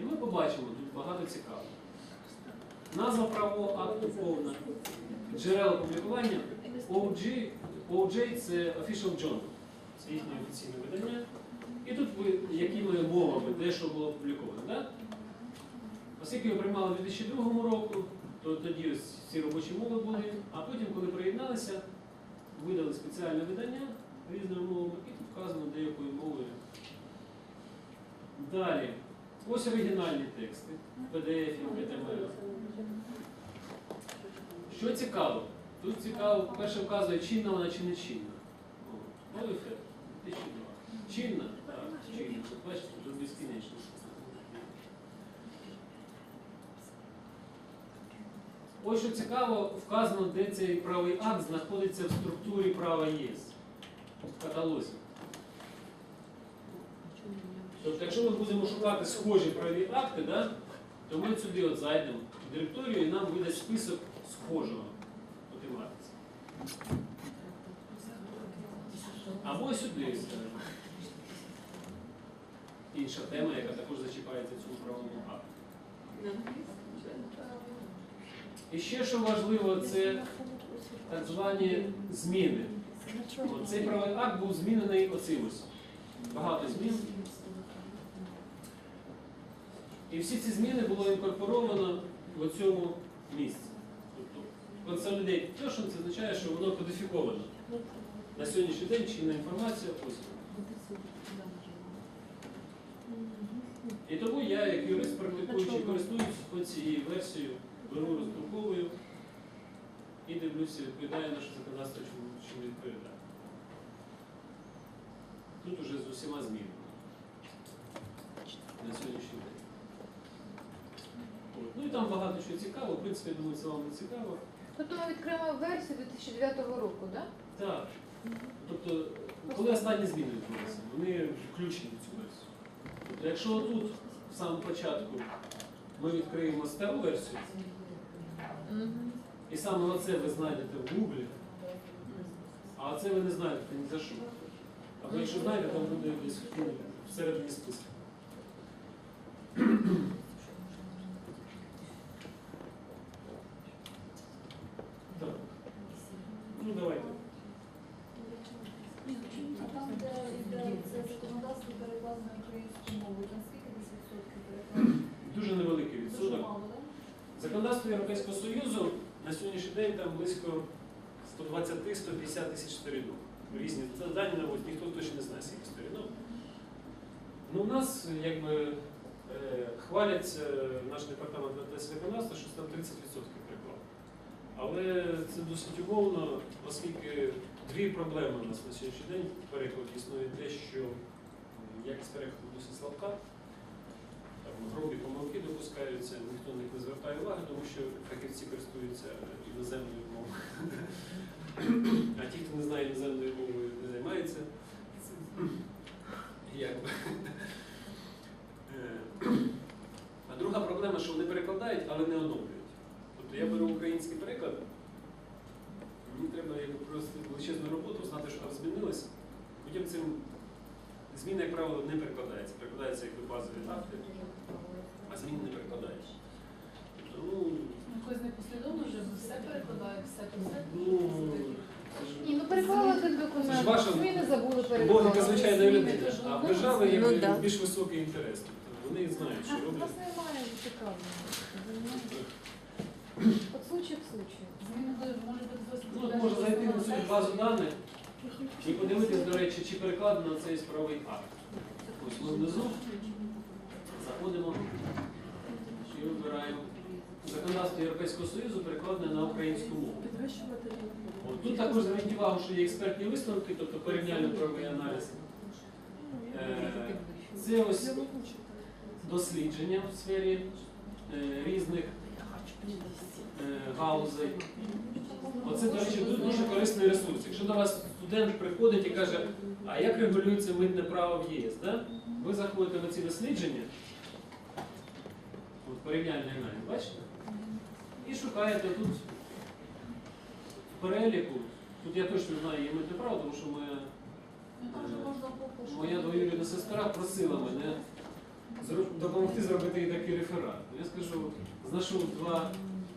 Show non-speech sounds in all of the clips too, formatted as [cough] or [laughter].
І ми побачимо тут багато цікавого. Назва правового акту повна. Джерела публікування OG, OJ це Official Journal. Це їхнє офіційне видання. І тут ви, якими мовами, де що було опубліковано. Да? Оскільки ми приймали у 2002 року, то тоді ось ці робочі мови були, а потім, коли приєдналися, видали спеціальне видання різними мовами, і тут вказано деякою мовою. Далі. Ось оригінальні тексти, PDF, HTML. Що цікаво? Тут цікаво, перше вказує, чинна вона чи не чинна. Новий фет, 2002. Чинна? Так, чинна. От Бачите, тут безкінечно. Ось що цікаво, вказано, де цей правий акт знаходиться в структурі права ЄС, в каталозі. Тобто, якщо ми будемо шукати схожі праві акти, да, то ми сюди от зайдемо в директорію і нам видасть список схожого по. Або сюди. Інша тема, яка також зачіпається в цьому правовому акту. І ще що важливо, це так звані зміни. Цей правовий акт був змінений оцим. Багато змін. І всі ці зміни було інкорпоровано в цьому місці. Тобто Consolidate Version це означає, що воно кодифіковано. На сьогоднішній день чинна інформація ось. І тому я, як юрист практикуючий, користуюсь цією версією, беру, роздруковую і дивлюся, відповідає наше законодавство, чому, чому відповідає. Тут уже з усіма змінами на сьогоднішній день. І там багато чого цікавого, в принципі, я думаю, це вам не цікаво. Тобто ми відкриємо версію 2009 року, так? Так. Тобто, коли останні зміни відбулися, вони включені в цю версію. Тобто, якщо тут, в самому початку, ми відкриємо стару версію, і саме оце ви знайдете в Гуглі, а оце ви не знайдете ні за що. Або якщо знайдете, там буде десь всередині списку. Так. Ну давайте. А там, де йде це законодавство перекладено на українську мову, наскільки десь відсотків перекладено? Дуже невеликий Дуже відсоток. мало, так? Законодавство Європейського Союзу на сьогоднішній день там близько 120-150 тисяч сторінок. Різні дані наводять, ніхто точно не знає, скільки сторінок. Ну, у нас якби е, хвалять наш департамент законодавства, що там 30% приклад. Але це досить умовно, оскільки дві проблеми у нас на сьогоднішній день в перекладі існує те, що якість перекладу досить слабка. Грубі помилки допускаються, ніхто на них не звертає уваги, тому що фахівці користуються іноземною мовою. [coughs] А ті, хто не знає іноземною мовою, не займається цим. Якби. Е, А друга проблема, що вони перекладають, але не оновлюють. Тобто я беру український переклад, мені треба якби, просто величезну роботу, знати, що там змінилося. Потім цим зміни, як правило, не перекладаються. Перекладаються базові акти, а зміни не перекладаються. Тобто, ну, Якось непослідовно вже все перекладає, все все. ну, Ні, ну переклали один Це ж документ, ваша зміни забули Логіка перекласти. звичайної людини, а в держави є Ну, да. більш високий інтерес. Тобто вони знають, що У роблять. нас немає зацікавленості, розумієте? От случай к случаю. Зміни може бути досить. Ну, от можна зайти на цю базу даних і подивитись, до речі, чи перекладено цей справий акт. Ось ми внизу заходимо і вибираємо. Законодавство Європейського Союзу перекладене на українську мову. Тут також зверніть увагу, що є експертні висновки, тобто порівняльно-правовий аналіз. Е, Це ось дослідження в сфері е, різних е, галузей. Оце, до речі, дуже, дуже корисний ресурс. Якщо до вас студент приходить і каже, а як регулюється митне право в ЄС, да? ви заходите в ці дослідження, от порівняльний аналіз, бачите? І шукаєте тут в переліку, тут я точно знаю є митне право, тому що моя, Ну, моя двоюрідна сестра просила мене допомогти зробити і такий реферат. Я скажу, знайшов два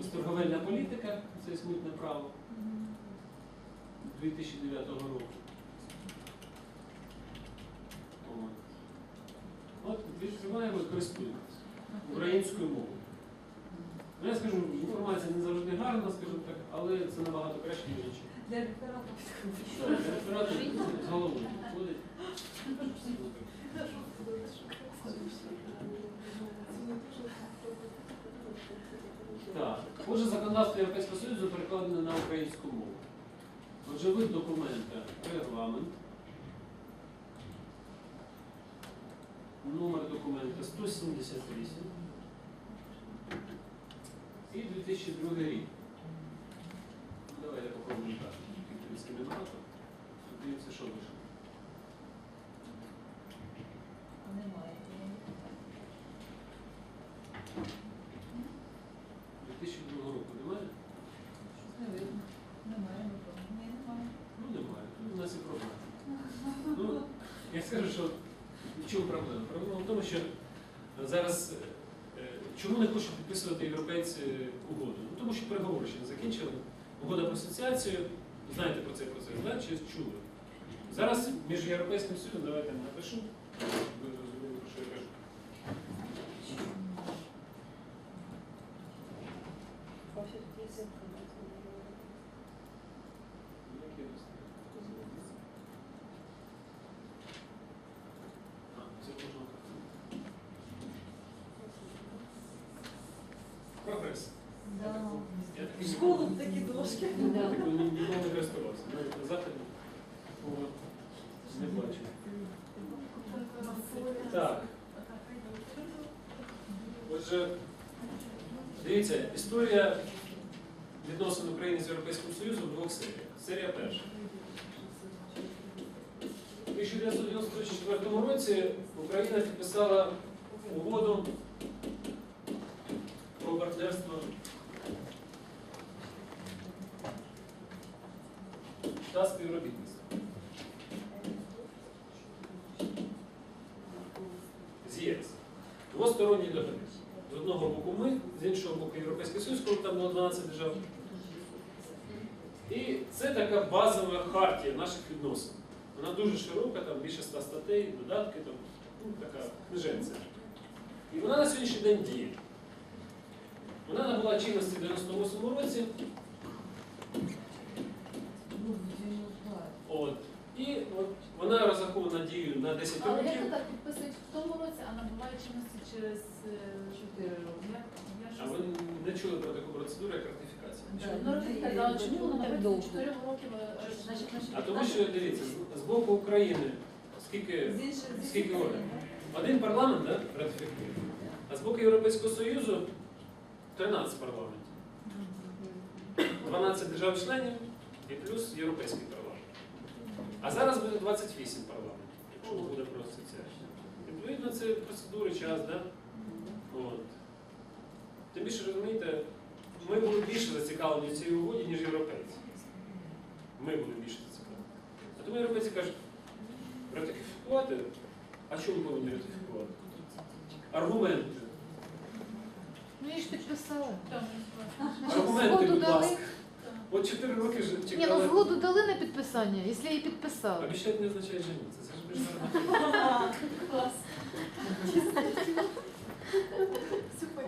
ось торговельна політика, це смутне право 2009 року. От. Відкриваємо і користуємося українською мовою. Ну, я скажу, інформація не завжди гарна, скажімо так, але це набагато краще, ніж нічого. Для підходить. Що, Реферат з головою підходить. Так. Отже, законодавство Європейського Союзу перекладене на українську мову. Отже, вид документа регламент. Номер документа 178. І 2002 рік. Давайте попробуємо так. Кілька багато. Дивіться, що вийшло. Немає. 2002 року немає? Не видно. Немає, напевно. Ні, немає. Ну немає. Ну, У нас і проблема. Ну, я скажу, що чому проблема? Проблема в тому, що зараз е, чому не хочуть підписувати європейці угоду? Ну, тому що переговори ще не закінчили. Угода про асоціацію, знаєте про цей процес, да? чи чули? Зараз між Європейським Союзом, давайте напишу, ви зрозуміли, про що я кажу. Як я достаю? А, це можна так. Прогрес. Да. Я такий В школу такі дошки. Я такого ніколи не користувався. Навіть на заході не бачу. Так. Отже, дивіться, історія відносин України з Європейським Союзом в двох серіях. Серія перша. У 1994 році Україна підписала угоду про партнерство та співробітництво. З ЄС. Двосторонній договір. З одного боку ми, з іншого боку Європейський Союз, коли там було 12 держав. І це така базова хартія наших відносин. Вона дуже широка, там більше 100 статей, додатки, там, ну, така книженця. І вона на сьогоднішній день діє. Вона набула чинності в 98 році. От. І от вона розрахована дію на 10 Але як років. так підписують в тому році, а набуває чинності через 4 роки? Я, я А ви не чули про таку процедуру, як ратифікація? Ну, ратифікація, але чому воно Так довго. 4 роки, е, значить, наші А тому що дивіться, з- з боку України скільки З інших Скільки років? один парламент да, ратифікує, а з боку Європейського Союзу 13 парламентів. 12 держав-членів і плюс європейський парламент. А зараз буде 28 парламентів, якщо буде про асоціацію. Відповідно, це процедури, час, да? От. Тим більше розумієте, ми були більше зацікавлені в цій угоді, ніж європейці. Ми були більше зацікавлені. А тому європейці кажуть, ратифікувати, а чому ми повинні ратифікувати? Аргументи. Ну я ж підписала. Аргументи, будь ласка. От 4 роки ж Ні, ну чекали. згоду дали на підписання, якщо її підписала. Обіцяти не означає жениться. Це ж міжнародна. [laughs] Клас.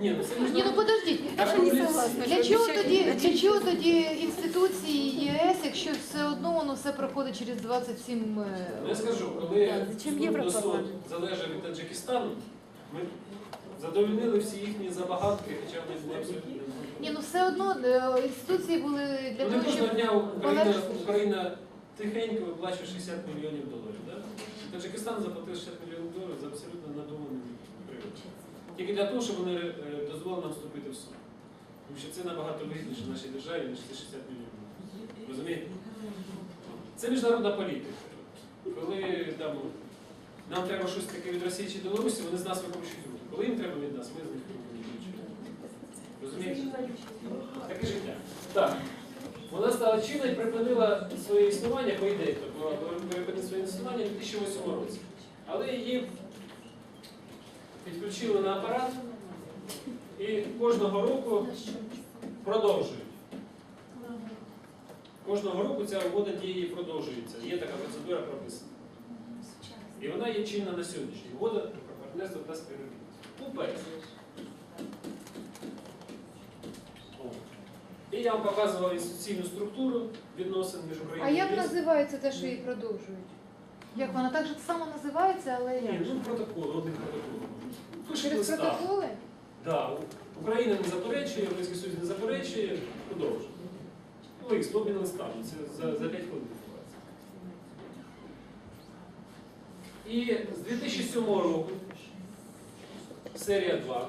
Ні, ну це Ні, ну міжнародна. подождіть, Я ж не согласна. Для чого тоді, для чого тоді інституції ЄС, якщо все одно воно все проходить через 27... е, Ну, я скажу, коли Так, зачем суд до суд Європарламент? залежав від Таджикистану, ми задовольнили всі їхні забагатки, хоча вони були абсолютно Ні, ну все одно е, інституції були для того, кожного щоб... дня Україна, полегшити. Україна тихенько виплачує 60 мільйонів доларів. Да? Таджикистан заплатив 60 мільйонів доларів за абсолютно надуманий привід. Тільки для того, щоб вони е, дозволили нам вступити в суд. Тому що це набагато вигідніше нашій державі, ніж ці 60 мільйонів. Розумієте? Це міжнародна політика. Коли там, нам треба щось таке від Росії чи Білорусі, вони з нас викручують руки. Коли їм треба від нас, ми з них викручуємо. Таке життя. Так. Вона стала чинною і припинила своє існування, по ідеї, тобто припинила своє існування у 2008 році. Але її підключили на апарат і кожного року продовжують. Кожного року ця угода дії продовжується. Є така процедура прописана. І вона є чинна на сьогоднішній. Угода про партнерство та співробітництво. УПЕК. І я вам показував інституційну структуру відносин між Україною. А як і називається те, що її продовжують? Як вона так же само називається, але Ні, ну протокол, один протокол. Пишуть Через листа. протоколи? Да, Україна не заперечує, Європейський Союз не заперечує, продовжує. Лист, обмін листами, це за, за 5 хвилин відбувається. І з 2007 року серія 2